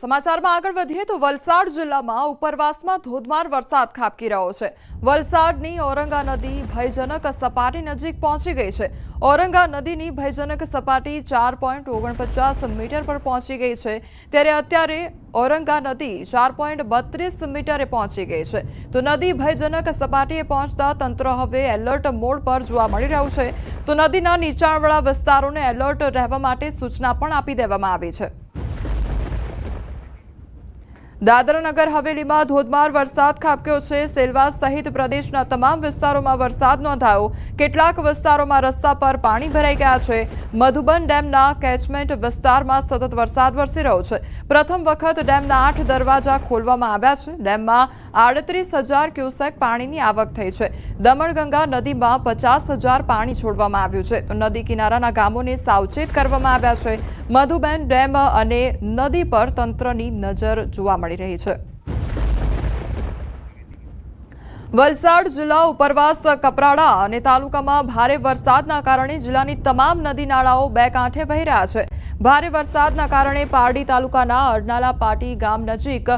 સમાચારમાં આગળ વધીએ તો વલસાડ જિલ્લામાં ઉપરવાસમાં ધોધમાર વરસાદ ખાબકી રહ્યો છે. વલસાડની ઔરંગા નદી ભયજનક સપાટી નજીક પહોંચી ગઈ છે. ઔરંગા નદીની ભયજનક સપાટી ચાર પોઈન્ટ ઓગણપચાસ મીટર પર પહોંચી ગઈ છે. ત્યારે અત્યારે ઔરંગા નદી ચાર પોઈન્ટ બત્રીસ મીટરે પહોંચી ગઈ છે. તો નદી ભયજનક સપાટીએ પહોંચતા તંત્ર હવે એલર્ટ મોડ પર જોવા મળી રહ્યું છે. તો નદીના નીચાણવાળા વિસ્તારોને એલર્ટ રહેવા માટે સૂચના પણ આપી દેવામાં આવી છે. દાદરા નગર હવેલીમાં ધોધમાર વરસાદ ખાબક્યો છે. સેલવાસ સહિત પ્રદેશના તમામ વિસ્તારોમાં વરસાદ નોંધાયો. કેટલાક વિસ્તારોમાં રસ્તા પર પાણી ભરાઈ ગયા છે. મધુબન ડેમના કેચમેન્ટ વિસ્તારમાં સતત વરસાદ વરસી રહ્યો છે. પ્રથમ વખત ડેમના આઠ દરવાજા ખોલવામાં આવ્યા છે. ડેમમાં આડત્રીસ હજાર ક્યુસેક પાણીની આવક થઈ છે. દમણગંગા નદીમાં પચાસ હજાર પાણી છોડવામાં આવ્યું છે. નદી કિનારાના ગામોને સાવચેત કરવામાં આવ્યા છે. મધુબેન ડેમ અને નદી પર તંત્રની નજર જોવા મળી રહી છે. વલસાડ જિલ્લા ઉપરવાસ કપરાડા અને તાલુકામાં ભારે વરસાદના કારણે જિલ્લાની તમામ નદી નાળાઓ બે કાંઠે વહી રહ્યા છે. ભારે વરસાદના કારણે પારડી તાલુકાના અરનાલા પાટી ગામ નજીક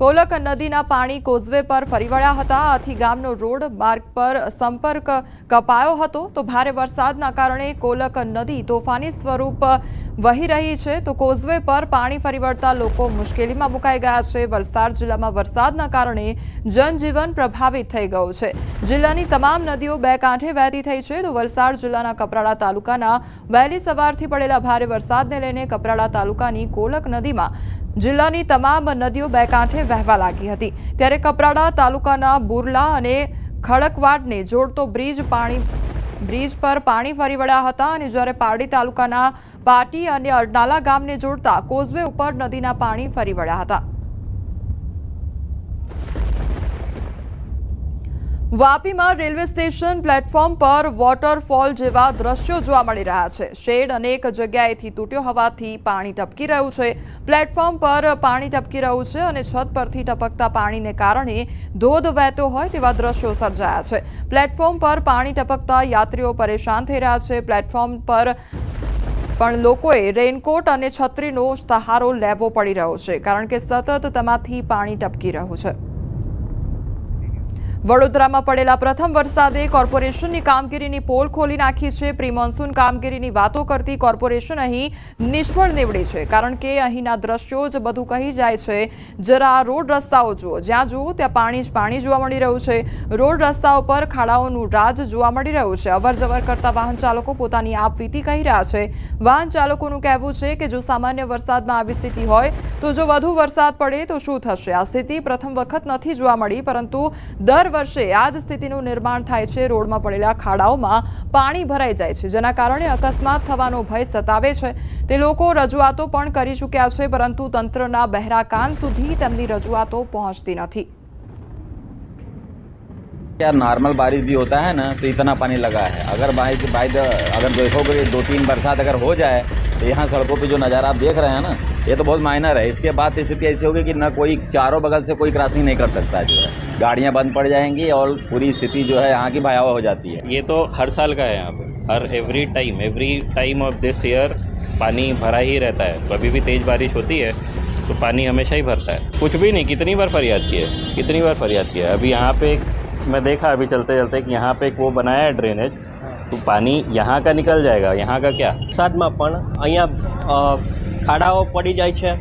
કોલક નદીના પાણી કોઝવે પર ફરી વળ્યા હતા. આથી ગામનો રોડ માર્ગ પર સંપર્ક કપાયો હતો. તો ભારે વરસાદના કારણે કોલક નદી તોફાની સ્વરૂપ વહી રહી છે તો કોઝવે પર પાણી ફરી વળતા લોકો મુશ્કેલીમાં મુકાઈ ગયા છે. વલસાડ જિલ્લામાં વરસાદના કારણે જનજીવન પ્રભાવિત થઈ ગયું છે. જિલ્લાની તમામ નદીઓ બે કાંઠે વહેતી થઈ છે તો વલસાડ જિલ્લાના કપરાડા તાલુકાના વહેલી સવારથી પડેલા ભારે વરસાદને લઈને કપરાડા તાલુકાની કોલક નદીમાં જિલ્લાની તમામ નદીઓ બે કાંઠે વહેવા લાગી હતી. ત્યારે કપરાડા તાલુકાના બુરલા અને ખડકવાડને જોડતો બ્રિજ પાણી બ્રિજ પર પાણી ફરી વળ્યા હતા અને જ્યારે પારડી તાલુકાના પાટી અને અરનાલા ગામને જોડતા કોઝવે ઉપર નદીના પાણી ફરી વળ્યા હતા. વાપીમાં રેલવે સ્ટેશન પ્લેટફોર્મ પર વોટરફોલ જેવા દ્રશ્યો જોવા મળી રહ્યા છે. શેડ અનેક જગ્યાએથી તૂટ્યો હોવાથી પાણી ટપકી રહ્યું છે. પ્લેટફોર્મ પર પાણી ટપકી રહ્યું છે અને છત પરથી ટપકતા પાણીને કારણે ધોધ વહેતો હોય તેવા દ્રશ્યો સર્જાયા છે. પ્લેટફોર્મ પર પાણી ટપકતા યાત્રીઓ પરેશાન થઈ રહ્યા છે. પ્લેટફોર્મ પર પણ લોકોએ રેનકોટ અને છત્રીનો સહારો લેવો પડી રહ્યો છે, કારણ કે સતત તેમાંથી પાણી ટપકી રહ્યું છે. વડોદરામાં પડેલા પ્રથમ વરસાદે કોર્પોરેશનની કામગીરીની પોલ ખોલી નાખી છે. પ્રી મોન્સૂન કામગીરીની વાતો કરતી કોર્પોરેશન અહીં નિષ્ફળ નીવડી છે. કારણ કે અહીંના દ્રશ્યો જ બધું કહી જાય છે. જરા રોડ રસ્તાઓ જુઓ. જ્યાં જુઓ, ત્યાં પાણી જ પાણી જોવા મળી રહ્યું છે. રોડ રસ્તાઓ પર ખાડાઓનું રાજ જોવા મળી રહ્યું છે. અવર જવર કરતા વાહન ચાલકો પોતાની આપવીતી કહી રહ્યા છે. વાહન ચાલકોનું કહેવું છે કે જો સામાન્ય વરસાદમાં આવી સ્થિતિ હોય તો જો વધુ વરસાદ પડે તો શું થશે આ સ્થિતિ પ્રથમ વખત નથી જોવા મળી પરંતુ દર વર્ષે આ જ સ્થિતિનું નિર્માણ થાય છે રોડમાં પડેલા ખાડાઓમાં પાણી ભરાઈ જાય છે જેના કારણે અકસ્માત થવાનો ભય સતાવે છે તે લોકો રજૂઆતો પણ કરી ચૂક્યા છે પરંતુ તંત્રના બહેરા કાન સુધી તેમની રજૂઆતો પહોંચતી નથી यार नॉर्मल बारिश भी होता है ना तो इतना पानी लगा है अगर बाई बाई द अगर देखोगे दो तीन बरसात अगर हो जाए तो यहाँ सड़कों पे जो नज़ारा आप देख रहे हैं ना ये तो बहुत माइनर है इसके बाद स्थिति ऐसी होगी कि न कोई चारों बगल से कोई क्रॉसिंग नहीं कर सकता है जो है गाड़ियाँ बंद पड़ जाएंगी और पूरी स्थिति जो है यहाँ की भयावह हो जाती है ये तो हर साल का है यहाँ पे हर every time every time of this year पानी भरा ही रहता है कभी भी तेज़ बारिश होती है तो पानी हमेशा ही भरता है कुछ भी नहीं कितनी बार फरियाद की है कितनी बार फरियाद किया है अभी यहाँ पे एक मैं देखा अभी चलते चलते कि यहाँ पे एक वो बनाया है ड्रेनेज तो पानी यहाँ का निकल जाएगा यहाँ का क्या વરસાદમાં પણ અહીંયા અ, ખાડાઓ પડી જાય છે.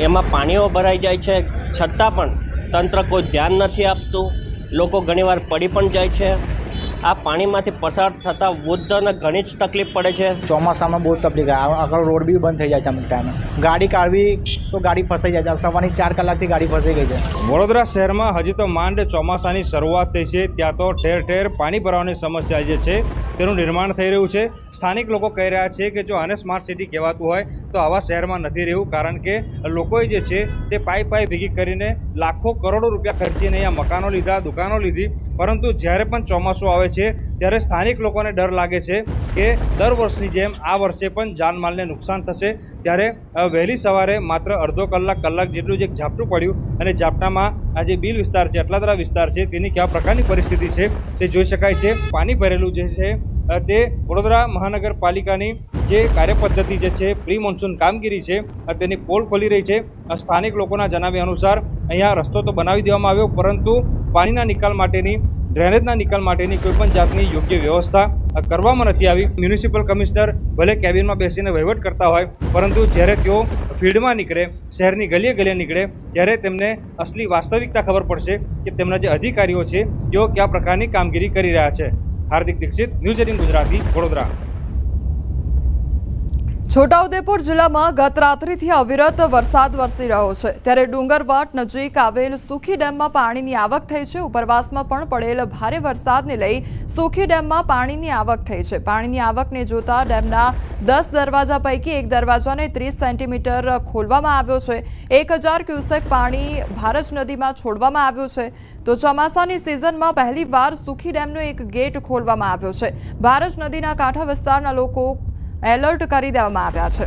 એમાં પાણીઓ ભરાઈ જાય છે. છતાં પણ તંત્ર કોઈ ધ્યાન નથી આપતું. લોકો ઘણીવાર પડી પણ જાય છે. આ પાણીમાંથી પસાર થતાં વૃદ્ધને ઘણી જ તકલીફ પડે છે. ચોમાસામાં બહુ તકલીફ આવે આગળ રોડ બી બંધ થઈ જાય છે અમુક ટાઈમે. ગાડી કાઢવી તો ગાડી ફસાઈ જાય છે. સવારની ચાર કલાકથી ગાડી ફસાઈ ગઈ છે. વડોદરા શહેરમાં હજી તો માંડ ચોમાસાની શરૂઆત થઈ છે. ત્યાં તો ઠેર ઠેર પાણી ભરાવાની સમસ્યા જે છે તેનું નિર્માણ થઈ રહ્યું છે. સ્થાનિક લોકો કહી રહ્યા છે કે જો આને સ્માર્ટ સિટી કહેવાતું હોય તો આવા શહેરમાં નથી રહેવું, કારણ કે લોકોએ જે છે તે પાઈ પાઈ ભેગી કરીને લાખો કરોડો રૂપિયા ખર્ચીને અહીંયા મકાનો લીધા, દુકાનો લીધી. પરંતુ જ્યારે પણ ચોમાસું આવે છે, ત્યારે સ્થાનિક લોકોને ડર લાગે છે કે દર વર્ષની જેમ આ વર્ષે પણ જાનમાલને નુકસાન થશે. ત્યારે વહેલી સવારે માત્ર અડધો કલાક કલાક જેટલું જ એક ઝાપટું પડ્યું અને ઝાપટામાં આ જે બિલ વિસ્તાર છે, અટલાદરા વિસ્તાર છે, તેની કયા પ્રકારની પરિસ્થિતિ છે તે જોઈ શકાય છે. પાણી ભરેલું જે છે તે વડોદરા મહાનગરપાલિકાની જે કાર્યપદ્ધતિ જે છે પ્રી મોન્સૂન કામગીરી છે તેની પોલ ખોલી રહી છે. સ્થાનિક લોકોના જણાવ્યા અનુસાર અહીંયા રસ્તો તો બનાવી દેવામાં આવ્યો, પરંતુ પાણીના નિકાલ માટેની, ડ્રેનેજના નિકાલ માટેની કોઈપણ જાતની યોગ્ય વ્યવસ્થા કરવામાં નથી આવી. મ્યુનિસિપલ કમિશનર ભલે કેબિનમાં બેસીને વહીવટ કરતા હોય, પરંતુ જ્યારે તેઓ ફિલ્ડમાં નીકળે, શહેરની ગલીએ ગલીએ નીકળે, ત્યારે તેમને અસલી વાસ્તવિકતા ખબર પડશે કે તેમના જે અધિકારીઓ છે, તેઓ કયા પ્રકારની કામગીરી કરી રહ્યા છે. Hardik Dixit, news eighteen Gujarati, Vadodara. Chhota Udepur જિલ્લામાં ગત રાત્રિથી અવિરત વરસાદ વરસી રહ્યો છે. ત્યારે ડુંગરવાટ નજીક આવેલ સુખી ડેમમાં પાણીની આવક થઈ છે. ઉપરવાસમાં પણ પડેલ ભારે વરસાદને લઈ સુખી ડેમમાં પાણીની આવક થઈ છે. પાણીની આવકને જોતા ડેમના દસ દરવાજા પૈકી એક દરવાજાને ત્રીસ સેન્ટીમીટર ખોલવામાં આવ્યો છે. એક ક્યુસેક પાણી ભારજ નદીમાં છોડવામાં આવ્યું છે. તો ચોમાસાની સિઝનમાં પહેલીવાર સુખી ડેમનો એક ગેટ ખોલવામાં આવ્યો છે. ભારજ નદીના કાંઠા વિસ્તારના લોકો એલર્ટ કરી દેવામાં આવ્યા છે.